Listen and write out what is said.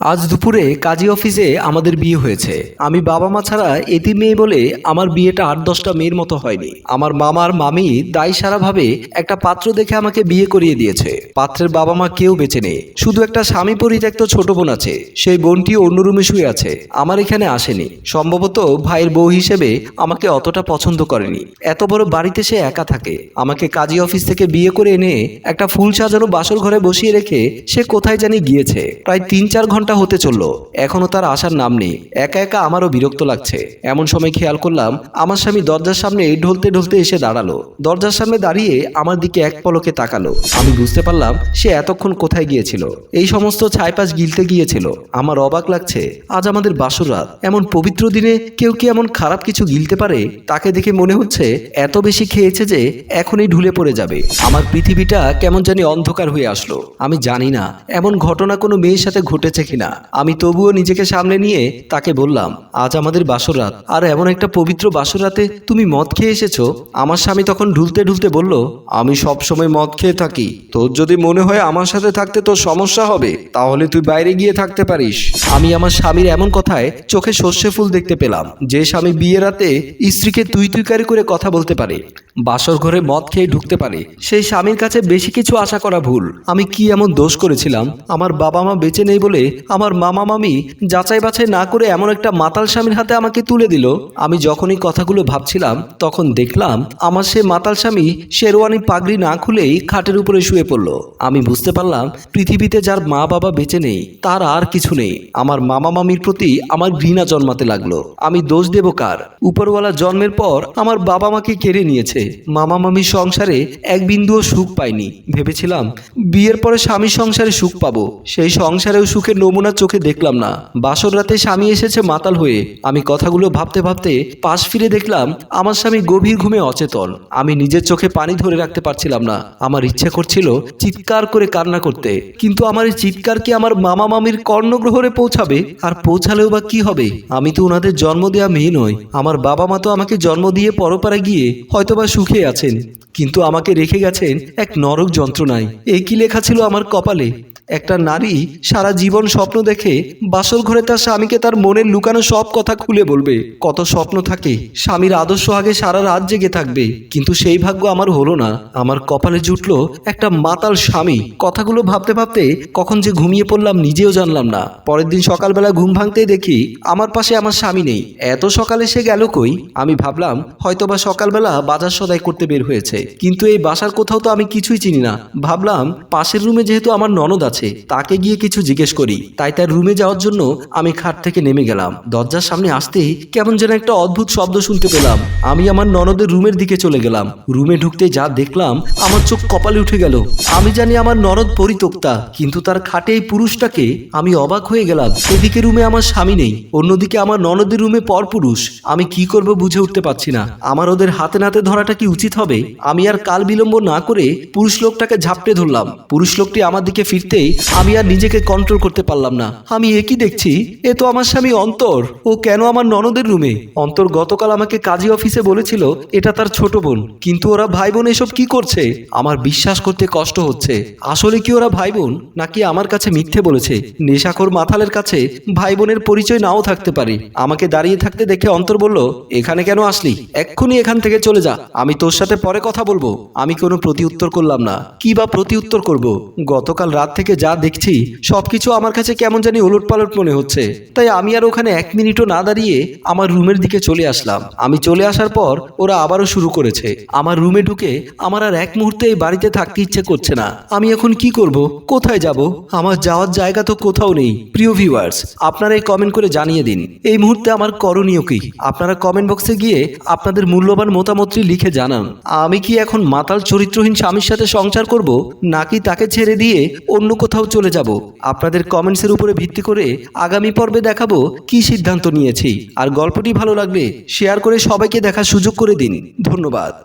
আজ দুপুরে কাজী অফিসে আমাদের বিয়ে হয়েছে। আমি বাবা মা ছাড়া এতি মেয়ে বলে আমার বিয়েটা আট দশটা মেয়ের মতো হয়নি। আমার মামার মামি দায় সারাভাবে একটা পাত্র দেখে আমাকে বিয়ে করিয়ে দিয়েছে। পাত্রের বাবা মা কেউ বেঁচে নেই। শুধু একটা স্বামী পরিত্যক্ত ছোট বোন আছে। সেই বোনটি অন্য রুমে শুয়ে আছে। আমার এখানে আসেনি। সম্ভবত ভাইয়ের বউ হিসেবে আমাকে অতটা পছন্দ করেনি। এত বড় বাড়িতে সে একা থাকে। আমাকে কাজী অফিস থেকে বিয়ে করে এনে একটা ফুল সাজানো বাসর ঘরে বসিয়ে রেখে সে কোথায় জানি গিয়েছে। প্রায় তিন চার ঘণ্টা হতে চলল। এখনও তার আসার নাম নেই। একা একা আমারও বিরক্ত লাগছে। এমন সময় খেয়াল করলাম, আমার স্বামী দরজার সামনে ঢলতে ঢলতে এসে দাঁড়াল। দরজার সামনে দাঁড়িয়ে আমার দিকে এক পলকে তাকালো। আমি বুঝতে পারলাম, সে এতক্ষণ কোথায় গিয়েছিল। এই সমস্ত ছাইপাশ গিলতে গিয়েছিল। আমার অবাক লাগছে, আজ আমাদের বাসর রাত। এমন পবিত্র দিনে কেউ কি এমন খারাপ কিছু গিলতে পারে? তাকে দেখে মনে হচ্ছে, এত বেশি খেয়েছে যে এখনই ঢুলে পড়ে যাবে। আমার পৃথিবীটা কেমন জানি অন্ধকার হয়ে আসলো। আমি জানি না, এমন ঘটনা কোনো মেয়ের সাথে ঘটেছে কিনা। আমি তবুও নিজেকে সামনে নিয়ে তাকে বললাম, আজ আমাদের বাসর রাত। আর এমন একটা পবিত্র বাসর রাতে তুমি মদ খেয়ে এসেছ? আমার স্বামী তখন ঢুলতে ঢুলতে বলল, আমি সব সময় মদ খেয়ে থাকি। তোর যদি মনে হয় আমার সাথে থাকতে তোর সমস্যা হবে, তাহলে তুই বাইরে গিয়ে থাকতে পারিস। আমি আমার স্বামীর এমন কথায় চোখে সর্ষে ফুল দেখতে পেলাম, যে স্বামী বিয়ে রাতে স্ত্রীকে তুই তুইকারি করে কথা বলতে পারে, বাসর ঘরে মদ খেয়ে ঢুকতে পারে। সেই স্বামীর কাছে বেশি কিছু আশা করা ভুল। আমি কি এমন দোষ করেছিলাম? আমার বাবা মা বেঁচে নেই বলে আমার মামা মামি যাচাই বাছাই না করে এমন একটা মাতাল স্বামীর হাতে আমাকে তুলে দিল। আমি যখনই কথাগুলো ভাবছিলাম, তখন দেখলাম আমার সে মাতাল স্বামী শেরওয়ানি পাগড়ি না খুলেই খাটের উপরে শুয়ে পড়ল। আমি বুঝতে পারলাম, পৃথিবীতে যার মা বাবা বেঁচে নেই, তার আর কিছু নেই। আমার মামা মামির প্রতি আমার ঘৃণা জন্মাতে লাগল। আমি দোষ দেব কার? উপরওয়ালা জন্মের পর আমার বাবা মাকে কেড়ে নিয়েছে। মামা মামির সংসারে এক বিন্দুও সুখ পাইনি। ভেবেছিলাম, বিয়ের পরে স্বামীর সংসারে সুখ পাবো। সেই সংসারেও সুখের নমুনা চোখে দেখলাম না। বাসর রাতে স্বামী এসেছে মাতাল হয়ে। আমি কথাগুলো ভাবতে ভাবতে পাশ ফিরে দেখলাম, আমার স্বামী গভীর ঘুমে অচেতন। আমি নিজের চোখে পানি ধরে রাখতে পারছিলাম না। আমার ইচ্ছে করছিল চিৎকার করে কান্না করতে। কিন্তু আমার এই চিৎকার কি আমার মামা মামির কর্ণগ্রহরে পৌঁছাবে? আর পৌঁছালেও বা কি হবে? আমি তো ওনাদের জন্ম দেওয়া মেয়ে নই। আমার বাবা মা তো আমাকে জন্ম দিয়ে পরপারে গিয়ে হয়তোবা সুখে আছেন। কিন্তু আমাকে রেখে গেছেন এক নরক যন্ত্রণায়। এই কি লেখা ছিল আমার কপালে? একটা নারী সারা জীবন স্বপ্ন দেখে বাসর ঘরে তার স্বামীকে তার মনের লুকানো সব কথা খুলে বলবে। কত স্বপ্ন থাকে, স্বামীর আদর্শ আগে সারা রাত জেগে থাকবে। কিন্তু সেই ভাগ্য আমার হলো না। আমার কপালে জুটলো একটা মাতাল স্বামী। কথাগুলো ভাবতে ভাবতে কখন যে ঘুমিয়ে পড়লাম নিজেও জানলাম না। পরের দিন সকালবেলা ঘুম ভাঙতেই দেখি আমার পাশে আমার স্বামী নেই। এত সকালে সে গেল কই? আমি ভাবলাম হয়তোবা সকালবেলা বাজার সদাই করতে বের হয়েছে। কিন্তু এই বাসার কোথাও তো আমি কিছুই চিনি না। ভাবলাম পাশের রুমে যেহেতু আমার ননদ আছে তাকে গিয়ে কিছু জিজ্ঞেস করি। তাই তার রুমে যাওয়ার জন্য আমি খাট থেকে নেমে গেলাম। দরজার সামনে আসতেই কেমন যেন একটা অদ্ভুত শব্দ শুনতে পেলাম। আমি আমার ননদের রুমের দিকে চলে গেলাম। রুমে ঢুকতে যা দেখলাম, আমার চোখ কপালে উঠে গেল। আমি জানি আমার ননদ পরিতক্তা, কিন্তু তার খাটে এই পুরুষটাকে আমি অবাক হয়ে গেলাম। এদিকে রুমে আমার স্বামী নেই, অন্যদিকে আমার ননদের রুমে পর পুরুষ আমি কি করব বুঝে উঠতে পারছি না। আমার ওদের হাতে নাতে ধরাটা কি উচিত হবে? আমি আর কাল বিলম্ব না করে পুরুষ লোকটাকে ঝাপটে ধরলাম। পুরুষ লোকটি আমার দিকে ফিরতেই আমি আর নিজেকে কন্ট্রোল করতে পারলাম না। আমি একই দেখছি, এ তো আমার স্বামী অন্তর। ও কেন আমার ননদের রুমে? অন্তর গতকাল আমাকে কাজী অফিসে বলেছিল, এটা তার ছোট বোন। কিন্তু ওরা ভাই বোন এসব কি করছে? আমার বিশ্বাস করতে কষ্ট হচ্ছে। আসলে কি ওরা ভাই বোন নাকি আমার কাছে মিথ্যে বলেছে? নেশাখোর মাথালের কাছে ভাই বোনের পরিচয় নাও থাকতে পারে। আমাকে দাঁড়িয়ে থাকতে দেখে অন্তর বলল, এখানে কেন আসলি? এক্ষুনি এখান থেকে চলে যা। আমি তোর সাথে পরে কথা বলব। আমি কোনো প্রতি উত্তর করলাম না। কি বা প্রতি উত্তর করব? গতকাল রাত থেকে যা দেখছি, সবকিছু আমার কাছে কেমন জানি ওলট পালট মনে হচ্ছে। তাই আমি আর ওখানে এক মিনিটও না দাঁড়িয়ে আমার রুমের দিকে চলে আসলাম। আমি চলে আসার পর ওরা আবারও শুরু করেছে। আমার রুমে ঢুকে আমার আর এক মুহূর্তে এই বাড়িতে থাকতে ইচ্ছে করছে না। আমি এখন কি করব? কোথায় যাব? আমার যাওয়ার জায়গা তো কোথাও নেই। প্রিয় ভিউয়ার্স, আপনারা এই কমেন্ট করে জানিয়ে দিন। এই মুহূর্তে আমার করণীয় কি? আপনারা কমেন্ট বক্সে গিয়ে আপনাদের মূল্যবান মতামতটি লিখে জানান। আমি কি এখন মাতাল চরিত্রহীন স্বামীর সাথে সংসার করব, নাকি তাকে ছেড়ে দিয়ে অন্য কোথাও চলে যাব। আপনাদের কমেন্টসের উপরে ভিত্তি করে আগামী পর্বে দেখাবো কি সিদ্ধান্ত নিয়েছি। আর গল্পটি ভালো লাগলে শেয়ার করে সবাইকে দেখার সুযোগ করে দিন। ধন্যবাদ।